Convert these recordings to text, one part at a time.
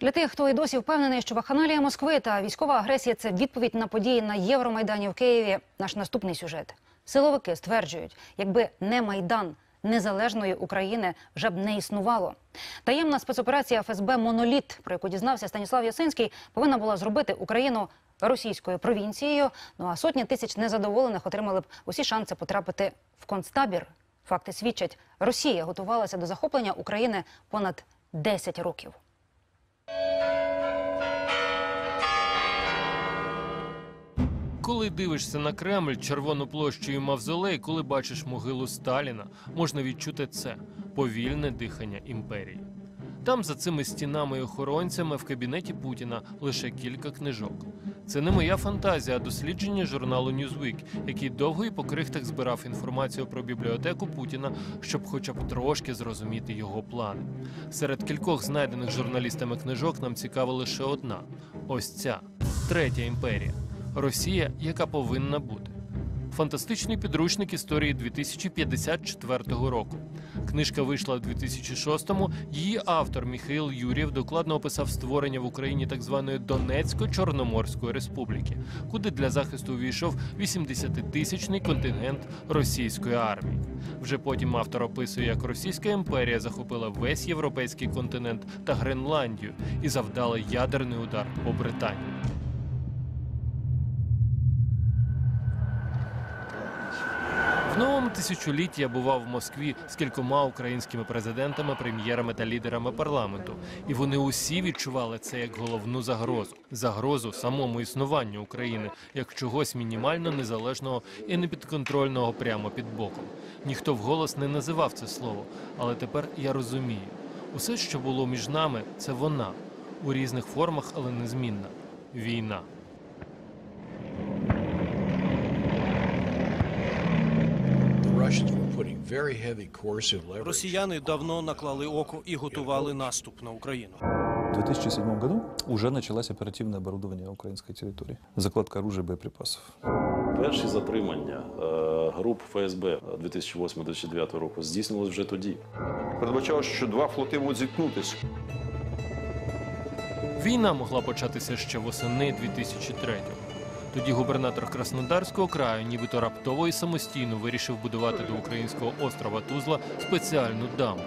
Для тих, хто і досі впевнений, що вакханалія Москви та військова агресія це відповідь на події на Євромайдані в Києві. Наш наступний сюжет. Силовики стверджують, якби не майдан. Незалежної України вже б не існувало. Таємна спецоперація ФСБ Моноліт, про яку дізнався Станіслав Ясинський, повинна була зробити Україну російською провінцією. Ну а сотні тисяч незадоволених отримали б усі шанси потрапити в концтабір. Факти свідчать, Росія готувалася до захоплення України понад 10 років. Коли дивишся на Кремль, Червону площу і Мавзолей, коли бачиш могилу Сталіна, можна відчути це повільне дихання імперії. Там, за цими стінами і охоронцями, в кабінеті Путіна лише кілька книжок. Це не моя фантазія, а дослідження журналу Newsweek, який довго і по крихтах збирав інформацію про бібліотеку Путіна, щоб хоча б трошки зрозуміти його плани. Серед кількох знайдених журналістами книжок нам цікава лише одна: ось ця третя імперія. Росія, яка повинна бути. Фантастичний підручник історії 2054 року. Книжка вийшла у 2006-му. Її автор Міхаїл Юрєв докладно описав створення в Україні так званої Донецько-Чорноморської республіки, куди для захисту увійшов 80-тисячний контингент російської армії. Вже потім автор описує, як Російська імперія захопила весь європейський континент та Гренландію і завдала ядерний удар по Британії. Новому тисячолітті я бував в Москві з кількома українськими президентами, прем'єрами та лідерами парламенту, і вони усі відчували це як головну загрозу загрозу самому існуванню України як чогось мінімально незалежного і непідконтрольного прямо під боком. Ніхто вголос не називав це слово, але тепер я розумію. Усе, що було між нами, це вона у різних формах, але незмінна війна. Росіяни давно наклали око і готували наступ на Україну. В 2007 году уже началось оперативное оборудование украинской территории. Закладка оружия и боеприпасов. Перші затримання е, груп ФСБ 2008-2009 року здійснилось вже тоді. Передбачалося, що два флоти можуть зіткнутися. Війна могла початися ще восени 2003-го. Тоді губернатор Краснодарського краю, нібито раптово і самостійно вирішив будувати до українського острова Тузла спеціальну дамбу.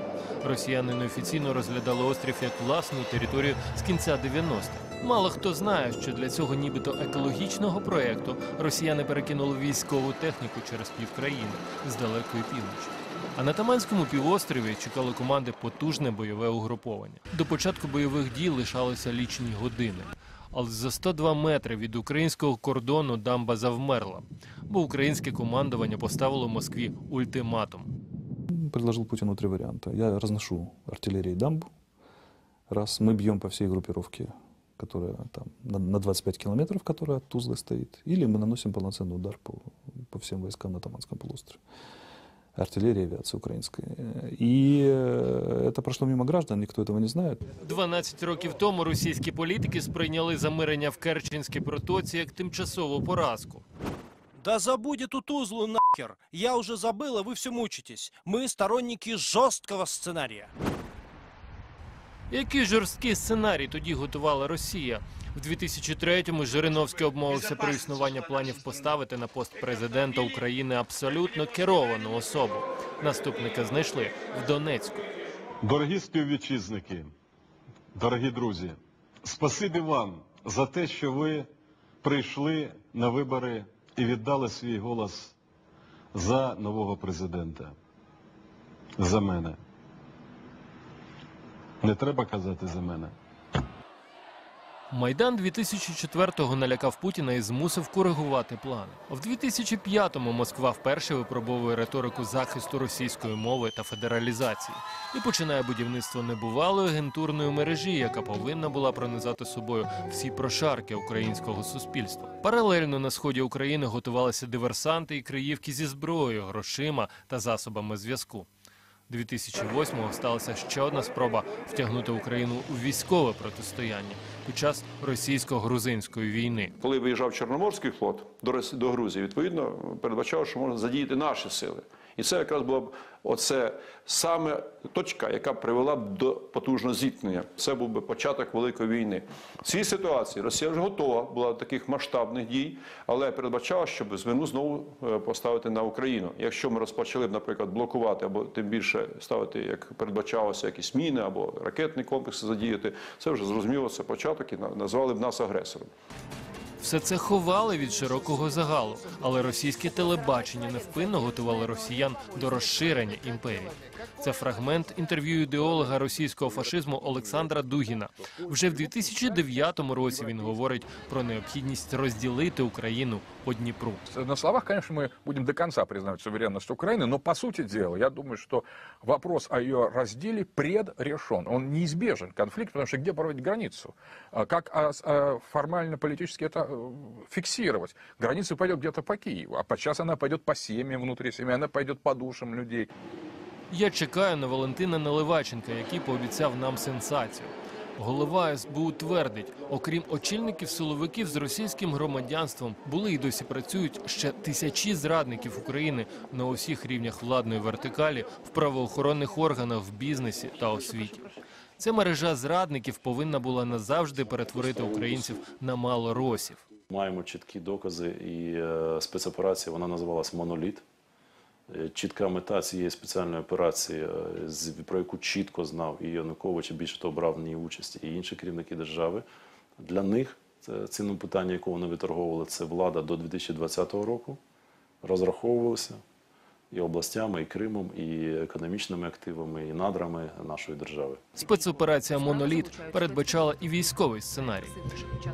Росіяни неофіційно розглядали острів як власну територію з кінця 90-х. Мало хто знає, що для цього нібито екологічного проєкту росіяни перекинули військову техніку через півкраїни з далекої півночі. А на Таманському півострові чекало команди потужне бойове угруповання. До початку бойових дій лишалося лічні години Але за 102 метри від українського кордону дамба завмерла, бо українське командування поставило Москві ультиматум. Предложил Путину три варианта. Я разношу артиллерии дамбу. Раз. Мы бьем по всей группировке, которая там на, на 25 километров, которая от Тузлы стоит. Или мы наносим полноценный удар по, по всем войскам на Таманском полуострове. Артиллерия, авиация украинская. И э, это прошло мимо граждан, никто этого не знает. 12 років тому російські політики сприйняли замирення в Керченській протоці як тимчасову поразку. Да забудь эту тузлу нахер. Я уже забыла, вы все мучитесь. Мы сторонники жесткого сценария. Який жорсткий сценарій тоді готувала Росія? В 2003-му Жириновський обмовився про існування планів поставити на пост президента України абсолютно керовану особу. Наступника знайшли в Донецьку. Дорогі співвітчизники, дорогі друзі, спасибі вам за те, що ви прийшли на вибори і віддали свій голос за нового президента. За мене. Не треба казати за мене. Майдан 2004-го налякав Путіна і змусив коригувати плани. В 2005-му Москва вперше випробовує риторику захисту російської мови та федералізації і починає будівництво небувалої агентурної мережі, яка повинна була пронизати собою всі прошарки українського суспільства. Паралельно на сході України готувалися диверсанти і криївки зі зброєю, грошима та засобами зв'язку. 2008-го сталася ще одна спроба втягнути Україну у військове протистояння під час російсько-грузинської війни. Коли виїжджав Чорноморський флот до, Грузії, відповідно передбачало, що можна задіяти наші сили. І це якраз була б оце саме точка, яка привела б до потужного зіткнення. Це був би початок великої війни. В цій ситуації Росія вже готова була до таких масштабних дій, але передбачала, щоб звину знову е, поставити на Україну. Якщо ми розпочали б, наприклад, блокувати або тим більше ставити, як передбачалося, якісь міни або ракетні комплекси задіяти, це вже зрозуміло, це початок і назвали б нас агресором. Все це ховали від широкого загалу, але російське телебачення невпинно готувало росіян до розширення імперії. Це фрагмент інтерв'ю ідеолога російського фашизму Олександра Дугіна. Вже в 2009 році він говорить про необхідність розділити Україну по Дніпру. На словах, конечно, мы будем до конца признавать суверенность Украины, но по сути дела, я думаю, что вопрос о ее разделе предрешен. Он неизбежен, конфликт, потому что где проводить границу? А Как а, с- э, фиксировать? Граница пойдет где-то по Киеву, а подчас она пойдет по семьям внутри семьи, она пойдет по душам людей. Я чекаю на Валентина Наливаченка, який пообіцяв нам сенсацію. Голова СБУ твердить, окрім очільників силовиків з російським громадянством, були і досі працюють ще тисячі зрадників України на усіх рівнях владної вертикалі, в правоохоронних органах, в бізнесі та освіті. Ця мережа зрадників повинна була назавжди перетворити українців на малоросів. Маємо чіткі докази, і е, спецоперація вона називалась Моноліт. Е, Чітка мета цієї спеціальної операції, е, про яку чітко знав і Янукович, і більше того брав в ній участь, і інші керівники держави. Для них цінне питання, якого вони виторговували, це влада до 2020 року. Розраховувалися і областями, і Кримом, і економічними активами, і надрами нашої держави. Спецоперація Моноліт передбачала і військовий сценарій.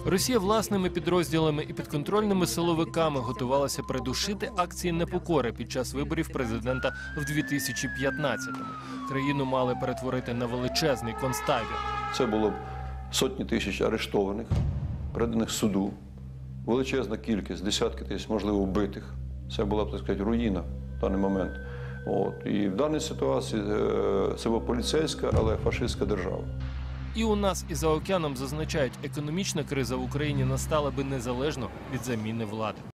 Росія власними підрозділами і підконтрольними силовиками готувалася придушити акції непокори під час виборів президента в 2015-му. Країну мали перетворити на величезний концтабір. Це було б сотні тисяч арештованих, переданих суду, величезна кількість, десятки тисяч, можливо, вбитих. Це була б, так сказати, руїна даний момент. От. І в даній ситуації е, була поліцейська, але фашистська держава. І у нас і за океаном зазначають, економічна криза в Україні настала би незалежно від заміни влади.